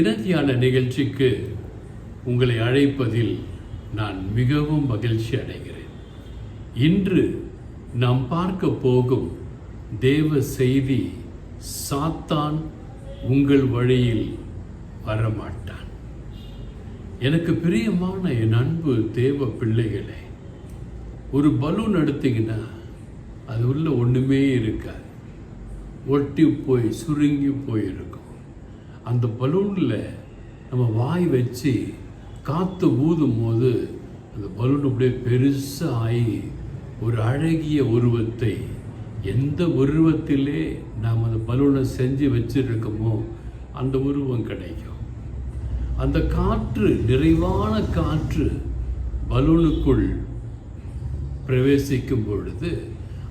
தினத்தியான நிகழ்ச்சிக்கு உங்களை அழைப்பதில் நான் மிகவும் மகிழ்ச்சி அடைகிறேன். இன்று நாம் பார்க்க போகும் தேவ செய்தி சாத்தான் உங்கள் வழியில் வரமாட்டான். எனக்கு பிரியமான என் அன்பு தேவ பிள்ளைகளே ஒரு பலூன் எடுத்தீங்கன்னா அது உள்ள ஒன்றுமே இருக்காது. ஒட்டி போய் சுருங்கி போயிருக்கும். அந்த பலூனில் நம்ம வாய் வச்சு காற்று ஊதும் போது அந்த பலூன் அப்படியே பெருசாக ஆகி ஒரு அழகிய உருவத்தை எந்த உருவத்திலே நாம் அந்த பலூனை செஞ்சு வச்சுருக்கோமோ அந்த உருவம் கிடைக்கும். அந்த காற்று நிறைவான காற்று பலூனுக்குள் பிரவேசிக்கும் பொழுது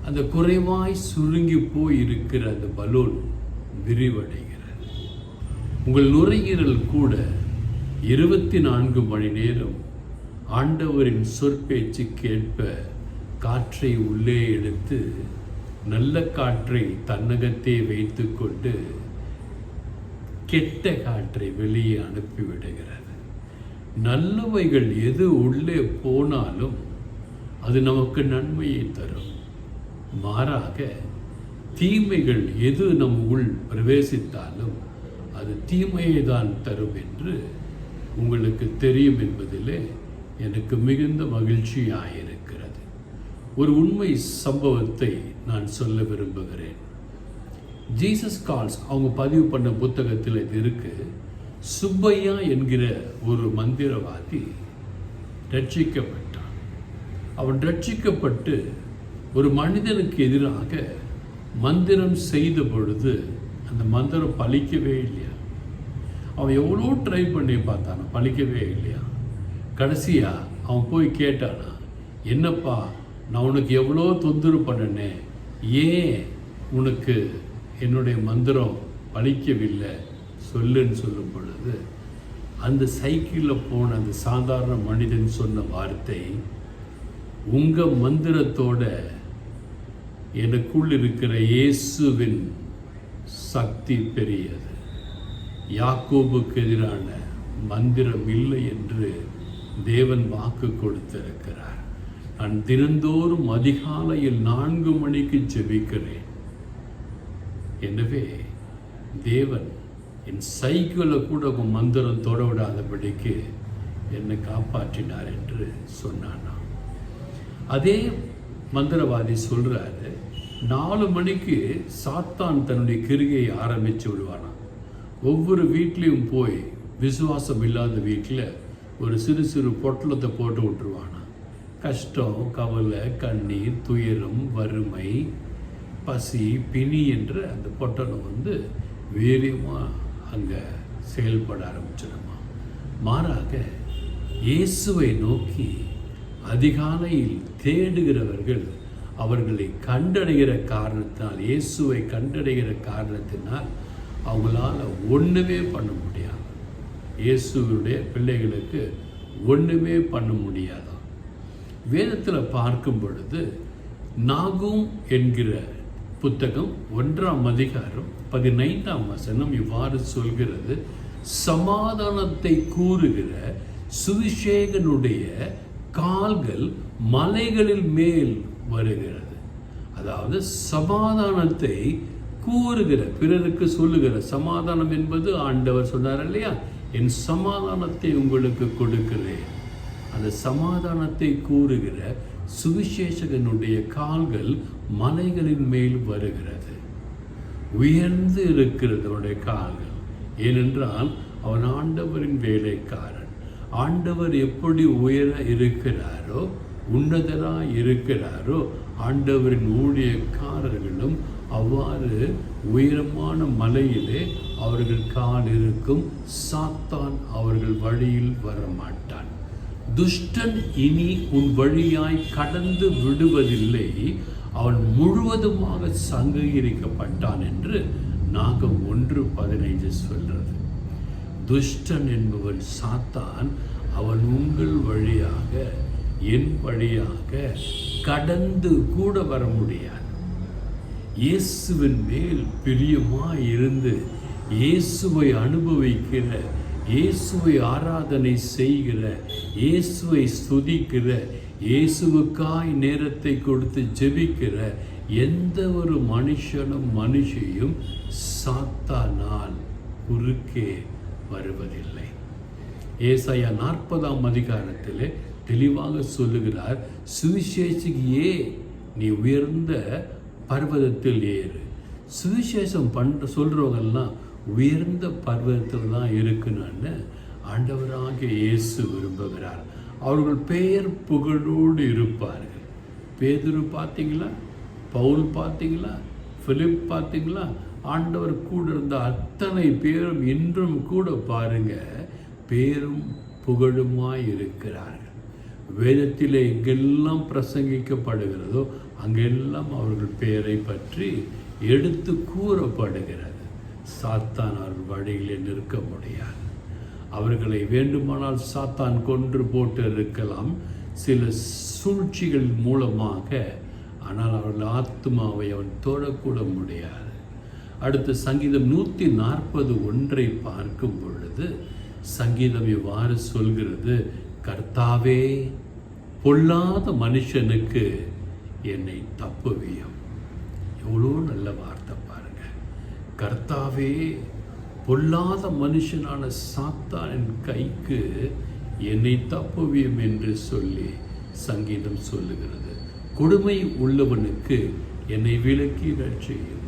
அந்த குறைவாய் சுருங்கி போய் இருக்கிற அந்த பலூன் விரிவடையும். உங்கள் நுரையீரல் கூட இருபத்தி நான்கு மணி நேரம் ஆண்டவரின் சொற்பேச்சுக்கேற்ப காற்றை உள்ளே எடுத்து நல்ல காற்றை தன்னகத்தே வைத்துக்கொண்டு கெட்ட காற்றை வெளியே அனுப்பிவிடுகிறது. நல்லவைகள் எது உள்ளே போனாலும் அது நமக்கு நன்மையை தரும். மாறாக தீமைகள் எது நம் உள் பிரவேசித்தாலும் அது தீமையை தான் தரும் என்று உங்களுக்கு தெரியும் என்பதிலே எனக்கு மிகுந்த மகிழ்ச்சியாயிருக்கிறது. ஒரு உண்மை சம்பவத்தை நான் சொல்ல விரும்புகிறேன். ஜீசஸ் கால்ஸ் அவங்க பதிவு பண்ண புத்தகத்தில் இது இருக்கு. சுப்பையா என்கிற ஒரு மந்திரவாதி ரட்சிக்கப்பட்டான். அவன் ரட்சிக்கப்பட்டு ஒரு மனிதனுக்கு எதிராக மந்திரம் செய்த பொழுது அந்த மந்திரம் பலிக்கவே இல்லையா? அவன் எவ்வளோ ட்ரை பண்ணி பார்த்தானா பழிக்கவே இல்லையா? கடைசியாக அவன் போய் கேட்டானா என்னப்பா நான் உனக்கு எவ்வளோ தொந்தரவு பண்ணனே? ஏன் உனக்கு என்னுடைய மந்திரம் பழிக்கவில்லை? சொல்லுன்னு சொல்லும் பொழுது அந்த சைக்கிளில் போன அந்த சாதாரண மனிதன் சொன்ன வார்த்தை உங்கள் மந்திரத்தோட எனக்குள் இருக்கிற இயேசுவின் சக்தி பெரியது. யாக்கோபுக்கு எதிரான மந்திரம் இல்லை என்று தேவன் வாக்கு கொடுத்திருக்கிறார். நான் தினந்தோறும் அதிகாலையில் நான்கு மணிக்கு ஜெபிக்கிறேன். எனவே தேவன் என் சைக்கிளை கூட உன் மந்திரம் தொட விடாதபடிக்கு என்னை காப்பாற்றினார் என்று சொன்னானா அதே மந்திரவாதி சொல்றாரு நாலு மணிக்கு சாத்தான் தன்னுடைய கிருகையை ஆரம்பிச்சு விடுவானா ஒவ்வொரு வீட்லேயும் போய் விசுவாசம் இல்லாத வீட்டில் ஒரு சிறு சிறு பொட்டலத்தை போட்டு விட்டுருவானா. கஷ்டம் கவலை கண்ணீர் துயரம் வறுமை பசி பிணி என்ற அந்த பொட்டலம் வந்து வீரியமாக அங்கே செயல்பட ஆரம்பிச்சிடுமா. மாறாக இயேசுவை நோக்கி அதிகாலையில் தேடுகிறவர்கள் அவர்களை கண்டடைகிற காரணத்தினால் இயேசுவை கண்டடைகிற காரணத்தினால் அவங்களால ஒன்றுமே பண்ண முடியாது. இயேசுடைய பிள்ளைகளுக்கு ஒன்றுமே பண்ண முடியாதான் வேதத்தில் பார்க்கும் பொழுது நாகும் என்கிற புத்தகம் ஒன்றாம் அதிகாரம் பதினைந்தாம் வசனம் இவ்வாறு சொல்கிறது சமாதானத்தை கூறுகிற சுவிசேகனுடைய கால்கள் மலைகளில் மேல் வருகிறது. அதாவது சமாதானத்தை கூறுகிற பிறருக்கு சொல்லுகிற சமாதானம் என்பது ஆண்டவர் சொன்னார் இல்லையா? என் சமாதானத்தை உங்களுக்கு கொடுக்கிறேன். அந்த சமாதானத்தை கூறுகிற சுவிசேஷகனுடைய கால்கள் மலைகளின் மேல் வருகிறது. உயர்ந்து இருக்கிறது கால்கள். ஏனென்றால் அவன் ஆண்டவரின் வேலைக்காரன். ஆண்டவர் எப்படி உயர இருக்கிறாரோ உன்னதராக இருக்கிறாரோ ஆண்டவரின் ஊழியக்காரர்களும் அவ்வாறு உயரமான மலையிலே அவர்கள் கால் இருக்கும் சாத்தான் அவர்கள் வழியில் வரமாட்டான். துஷ்டன் இனி உன் வழியாய் கடந்து விடுவதில்லை. அவன் முழுவதுமாக சங்கீகரிக்கப்பட்டான் என்று நாகம் ஒன்று பதினைந்து சொல்றது துஷ்டன் என்பவன் சாத்தான் அவன் உங்கள் வழியாக என் வழியாக கடந்து கூட வர முடியாது. இயேசுவின் மேல் பிரியமாக இருந்து இயேசுவை அனுபவிக்கிற இயேசுவை ஆராதனை செய்கிற இயேசுவை ஸ்துதிக்கிற இயேசுவுக்காய் நேரத்தை கொடுத்து ஜெபிக்கிற எந்த ஒரு மனுஷனும் மனுஷியும் சாத்தானால் குறுக்கே வருவதில்லை. ஏசாயா நாற்பதாம் அதிகாரத்தில் தெளிவாக சொல்லுகிறார் சுவிசேஷியே நீ உயர்ந்த பர்வதத்தில் ஏறு. சுவிசேஷம் பண்ற சொல்கிறவங்கெல்லாம் உயர்ந்த பர்வதத்தில் தான் இருக்கணும்னு ஆண்டவராக இயேசு விரும்புகிறார். அவர்கள் பெயர் புகழோடு இருப்பார்கள். பேதுரு பார்த்தீங்களா? பவுல் பார்த்தீங்களா? ஃபிலிப் பார்த்தீங்களா? ஆண்டவர் கூட இருந்த அத்தனை பேரும் இன்றும் கூட பாருங்க பேரும் புகழுமாய் இருக்கிறார்கள். வேதத்திலே எங்கெல்லாம் பிரசங்கிக்கப்படுகிறதோ அங்கெல்லாம் அவர்கள் பெயரை பற்றி எடுத்து கூறப்படுகிறது. சாத்தான் அவர்கள் வழியிலே நிற்க முடியாது. அவர்களை வேண்டுமானால் சாத்தான் கொன்று போட்டு இருக்கலாம் சில சூழ்ச்சிகள் மூலமாக ஆனால் அவர்கள் ஆத்மாவை அவன் தொடக்கூட முடியாது. அடுத்து சங்கீதம் நூற்றி நாற்பது ஒன்றை பார்க்கும் பொழுது சங்கீதம் இவ்வாறு சொல்கிறது. கர்த்தாவே பொல்லாத மனுஷனுக்கு என்னை தப்புவியும் எவ்வளோ நல்ல வார்த்தை பாருங்க. கர்த்தாவே பொல்லாத மனுஷனான சாத்தானின் கைக்கு என்னை தப்புவியும் என்று சொல்லி சங்கீதம் சொல்லுகிறது. கொடுமை உள்ளவனுக்கு என்னை விலக்கி செய்யும்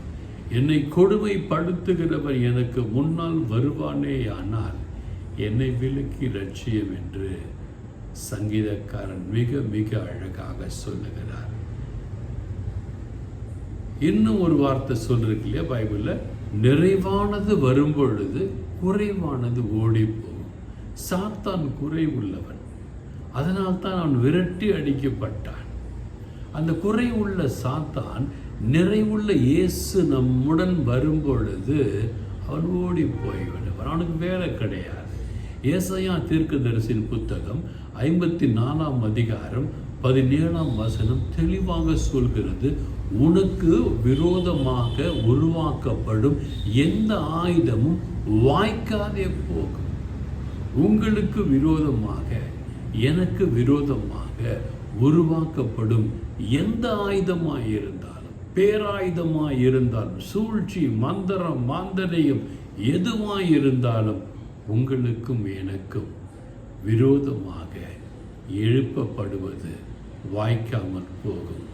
என்னை கொடுமை படுத்துகிறவன் எனக்கு முன்னால் வருவானே ஆனால் என்னை விலக்கி ரட்சியம் என்று சங்கீதக்காரன் மிக மிக அழகாக சொல்லுகிறார். இன்னும் ஒரு வார்த்தை சொல்லிருக்கு இல்லையா? பைபிளில் நிறைவானது வரும்பொழுது குறைவானது ஓடி போகும் சாத்தான் குறைவுள்ளவன். அதனால் தான் அவன் விரட்டி அடிக்கப்பட்டான். அந்த குறைவுள்ள சாத்தான் நிறைவுள்ள இயேசு நம்முடன் வரும்பொழுது அவன் ஓடி போய்விடுவான் அவனுக்கு வேலை கிடையாது. ஏசையா தீர்க்கதரிசின் புத்தகம் ஐம்பத்தி நாலாம் அதிகாரம் பதினேழாம் வசனம் தெளிவாக சொல்கிறது உனக்கு விரோதமாக உருவாக்கப்படும் எந்த ஆயுதமும் வாய்க்காதே போகும். உங்களுக்கு விரோதமாக எனக்கு விரோதமாக உருவாக்கப்படும் எந்த ஆயுதமாக இருந்தாலும் பேராயுதமாக இருந்தாலும் சூழ்ச்சி மந்திரம் மாந்தனையும் எதுவாக இருந்தாலும் உங்களுக்கும் எனக்கும் விரோதமாக எழுப்பப்படுவது வாய்க்காமல் போகும்.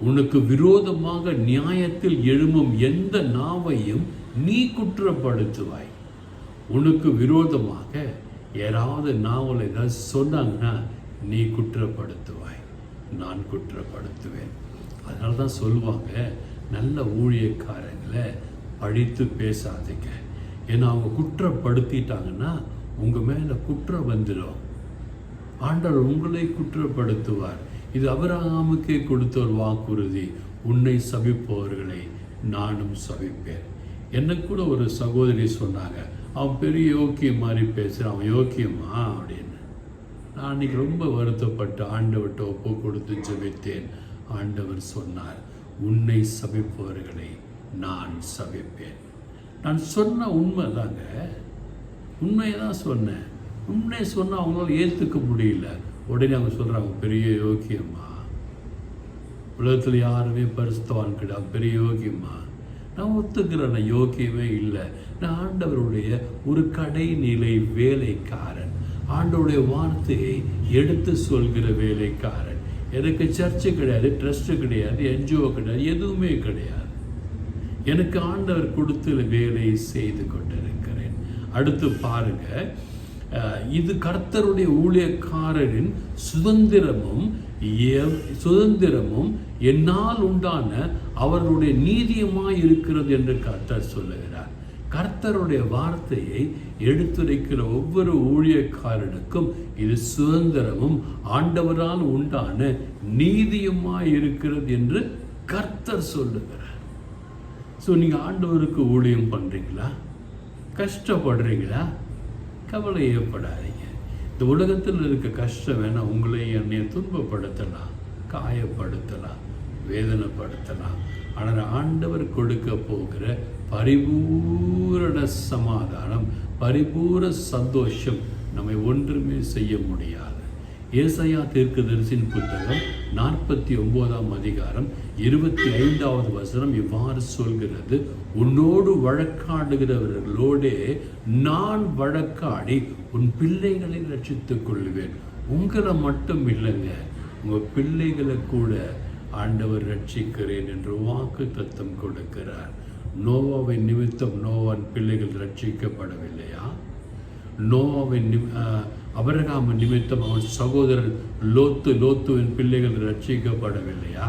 உனக்கு விரோதமாக நியாயத்தில் எழும்பும் எந்த நாவையும் நீ குற்றப்படுத்துவாய். உனக்கு விரோதமாக யாராவது நாவல் ஏதாவது சொன்னாங்கன்னா நீ குற்றப்படுத்துவாய். நான் குற்றப்படுத்துவேன். அதனால தான் சொல்லுவாங்க நல்ல ஊழியக்காரங்களை படித்து பேசாதீங்க. ஏன்னா அவங்க குற்றப்படுத்திட்டாங்கன்னா உங்கள் மேலே குற்றம் வந்துடும் ஆண்டவர் உங்களை குற்றப்படுத்துவார். இது அபிரகாமுக்கே கொடுத்த ஒரு வாக்குறுதி. உன்னை சபிப்பவர்களை நானும் சபிப்பேன். என்ன கூட ஒரு சகோதரி சொன்னாங்க. அவன் பெரிய யோக்கியம் மாதிரி பேசுகிறான் அவன் யோக்கியமா அப்படின்னு. நான் அன்றைக்கி ரொம்ப வருத்தப்பட்டு ஆண்டவர்கிட்ட ஒப்பு கொடுத்து ஜபித்தேன். ஆண்டவர் சொன்னார் உன்னை சபிப்பவர்களை நான் சபிப்பேன். நான் சொன்ன உண்மை தாங்க. உண்மையை தான் சொன்னேன். உண்மையை சொன்னால் அவங்களால ஏற்றுக்க முடியல. உடனே அவங்க சொல்கிறாங்க பெரிய யோக்கியம்மா உலகத்தில் யாருமே பரிசுத்தவான் கிடையாது பெரிய யோகியம்மா நான் ஒத்துக்கிறேன் நான் யோக்கியமே இல்லை. நான் ஆண்டவருடைய ஒரு கடைநிலை வேலைக்காரன். ஆண்டவருடைய வார்த்தையை எடுத்து சொல்கிற வேலைக்காரன். எனக்கு சர்ச்சு கிடையாது ட்ரஸ்ட்டு கிடையாது என்ஜிஓ கிடையாது எதுவுமே கிடையாது. எனக்கு ஆண்டவர் கொடுத்து வேலையை செய்து கொண்டிருக்கிறேன். அடுத்து பாருங்க இது கர்த்தருடைய ஊழியக்காரரின் சுதந்திரமும் சுதந்திரமும் என்னால் உண்டான அவர்களுடைய நீதியமாய் இருக்கிறது என்று கர்த்தர் சொல்லுகிறார். கர்த்தருடைய வார்த்தையை எடுத்துரைக்கிற ஒவ்வொரு ஊழியக்காரனுக்கும் இது சுதந்திரமும் ஆண்டவரால் உண்டான நீதியுமாய் இருக்கிறது என்று கர்த்தர் சொல்லுகிறார். ஸோ நீங்கள் ஆண்டவருக்கு ஊழியம் பண்ணுறீங்களா கஷ்டப்படுறீங்களா? கவலை ஏற்படாதீங்க இந்த உலகத்தில் இருக்க கஷ்டம் வேணால் உங்களை என்னையை துன்பப்படுத்தலாம் காயப்படுத்தலாம் வேதனைப்படுத்தலாம். ஆனால் ஆண்டவர் கொடுக்க போகிற பரிபூரண சமாதானம் பரிபூர சந்தோஷம் நம்மை ஒன்றுமே செய்ய முடியாது. ஏசாயா தீர்க்கதரிசின் புத்தகம் நாற்பத்தி ஒன்பதாம் அதிகாரம் இருபத்தி ஐந்தாவது வசனம் இவ்வாறு சொல்கிறது உன்னோடு வழக்காடுகிறவர்களோடே நான் வழக்காடி உன் பிள்ளைகளை ரட்சித்துக் கொள்வேன். உங்களை மட்டும் இல்லைங்க உங்கள் பிள்ளைகளை கூட ஆண்டவர் ரட்சிக்கிறேன் என்று வாக்கு தத்தம் கொடுக்கிறார். நோவாவின் நிமித்தம் நோவான் பிள்ளைகள் ரட்சிக்கப்படவில்லையா? நோவாவின் அபரகாம நிமித்தம் அவன் சகோதரன் லோத்து லோத்துவின் பிள்ளைகள் ரட்சிக்கப்படவில்லையா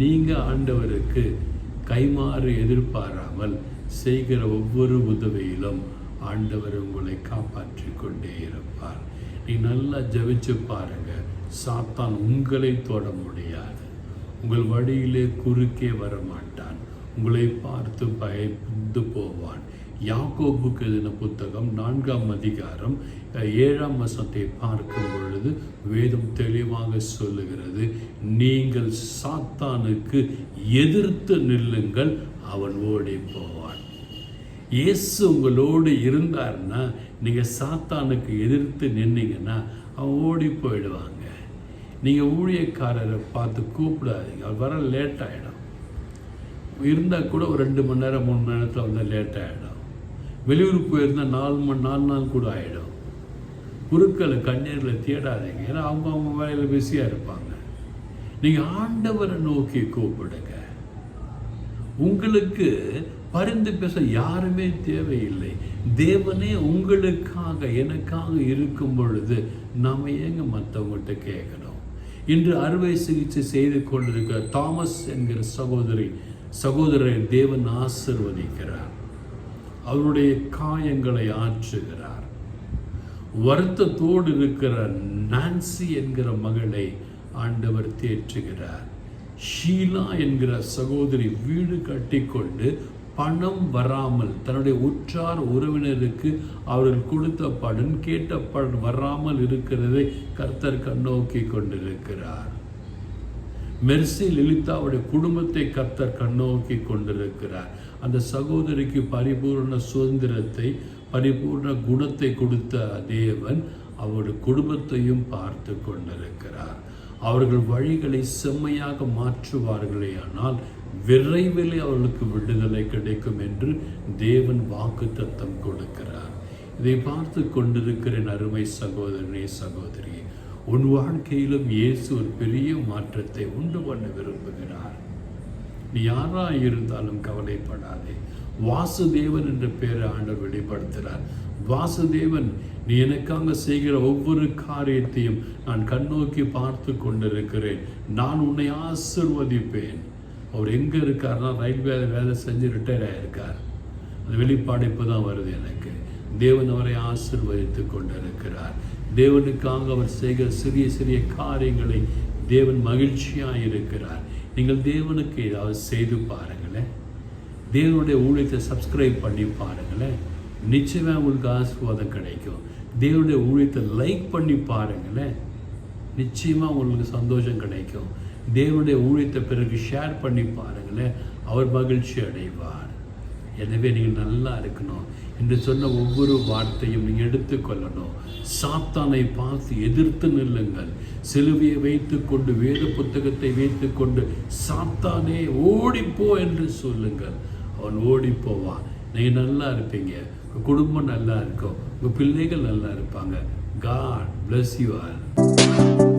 நீங்கள் ஆண்டவருக்கு கைமாறு எதிர்பாராமல் செய்கிற ஒவ்வொரு உதவியிலும் ஆண்டவர் உங்களை காப்பாற்றி கொண்டே இருப்பார். நீ நல்லா ஜெபிச்சு பாருங்க. சாத்தான் உங்களை தொட முடியாது. உங்கள் வழியிலே குறுக்கே வர மாட்டான் உங்களை பார்த்து பயந்து போவான். யாக்கோபுக்கு எழுதின புத்தகம் நான்காம் அதிகாரம் ஏழாம் வசத்தை பார்க்கும் பொழுது வேதம் தெளிவாக சொல்லுகிறது நீங்கள் சாத்தானுக்கு எதிர்த்து நில்லுங்கள் அவன் ஓடி போவான் இயேசு உங்களோடு இருந்தார்னா நீங்கள் சாத்தானுக்கு எதிர்த்து நின்னீங்கன்னா அவன் ஓடி போயிடுவாங்க நீங்கள் ஊழியக்காரரை பார்த்து கூப்பிடாதீங்க அவர் வர லேட் ஆகிடும் இருந்தால் கூட ஒரு ரெண்டு மணி நேரம் மூணு மணி நேரத்தில் வந்தால் லேட் ஆகிடும் வெளியூர் போயிருந்தால் நாலு மணி நாலு நாள் கூட ஆகிடும் குருக்களை கண்ணீரில் தேடாதீங்க. ஏன்னா அவங்க அவங்க வேலையில் பிஸியாக இருப்பாங்க. நீங்கள் ஆண்டவரை நோக்கி கூப்பிடுங்க. உங்களுக்கு பரிந்து பேச யாருமே தேவையில்லை. தேவனே உங்களுக்காக எனக்காக இருக்கும் பொழுது நாம் ஏங்க மற்றவங்கள்ட்ட கேட்கணும்? இன்று அறுவை சிகிச்சை செய்து கொண்டிருக்கிற தாமஸ் என்கிற சகோதரி சகோதரரை தேவன் ஆசிர்வதிக்கிறார். அவருடைய காயங்களை ஆற்றுகிறார். வருத்தத்தோடு இருக்கிற நான்சி என்கிற மகளை ஆண்டவர் தேற்றுகிறார். ஷீலா என்கிற சகோதரி வீடு கட்டிக்கொண்டு பணம் வராமல் தன்னுடைய உற்றார் உறவினருக்கு அவர்கள் கொடுத்த படன் கேட்ட படன் வராமல் இருக்கிறதை கர்த்தர் கண்ணோக்கி கொண்டிருக்கிறார். மெர்சி லலிதாவுடைய குடும்பத்தை கர்த்தர் கண்ணோக்கி கொண்டிருக்கிறார். அந்த சகோதரிக்கு பரிபூர்ண சுதந்திரத்தை பரிபூர்ண குணத்தை கொடுத்த தேவன் அவருடைய குடும்பத்தையும் பார்த்து கொண்டிருக்கிறார். அவர்கள் வழிகளை செம்மையாக மாற்றுவார்களே ஆனால் விரைவில் அவர்களுக்கு விடுதலை கிடைக்கும் என்று தேவன் வாக்கு தத்தம் கொடுக்கிறார். இதை பார்த்து கொண்டிருக்கிறேன் அருமை சகோதரனே சகோதரி உன் வாழ்க்கையிலும் இயேசு ஒரு பெரிய மாற்றத்தை உண்டு பண்ண விரும்புகிறார். நீ யாராக இருந்தாலும் கவலைப்படாதே. வாசுதேவன் என்ற பெயரை ஆண்டவர் வெளிப்படுத்துகிறார் வாசுதேவன் நீ எனக்காக செய்கிற ஒவ்வொரு காரியத்தையும் நான் கண்ணோக்கி பார்த்து கொண்டிருக்கிறேன். நான் உன்னை ஆசிர்வதிப்பேன். அவர் எங்கே இருக்கார்னா ரயில்வே வேலை செஞ்சு ரிட்டையர் ஆகியிருக்கார் அந்த வெளிப்பாடு இப்போ தான் வருது எனக்கு. தேவன் அவரை ஆசிர்வதித்து கொண்டிருக்கிறார். தேவனுக்காக அவர் செய்கிற சிறிய சிறிய காரியங்களை தேவன் மகிழ்ச்சியாக இருக்கிறார் நீங்கள் தேவனுக்கு ஏதாவது செய்து பாருங்களேன் தேவனுடைய ஊழியத்தை சப்ஸ்கிரைப் பண்ணி பாருங்களேன் நிச்சயமாக உங்களுக்கு ஆசீர்வாதம் கிடைக்கும். தேவனுடைய ஊழியத்தை லைக் பண்ணி பாருங்களேன் நிச்சயமாக உங்களுக்கு சந்தோஷம் கிடைக்கும். தேவனுடைய ஊழியத்தை பிறகு ஷேர் பண்ணி பாருங்களேன் அவர் மகிழ்ச்சி அடைவார். எனவே நீங்கள் நல்லா இருக்கணும். என்று சொன்ன ஒவ்வொரு வார்த்தையும் நீங்கள் எடுத்துக்கொள்ளணும். சாத்தானை பார்த்து எதிர்த்து நில்லுங்கள். சிலுவையை வைத்துக்கொண்டு வேத புத்தகத்தை வைத்து கொண்டு சாத்தானே ஓடிப்போ என்று சொல்லுங்கள். அவன் ஓடிப்போவான் நீங்கள் நல்லா இருப்பீங்க. உங்கள் குடும்பம் நல்லா இருக்கும். உங்கள் பிள்ளைகள் நல்லா இருப்பாங்க. God bless you are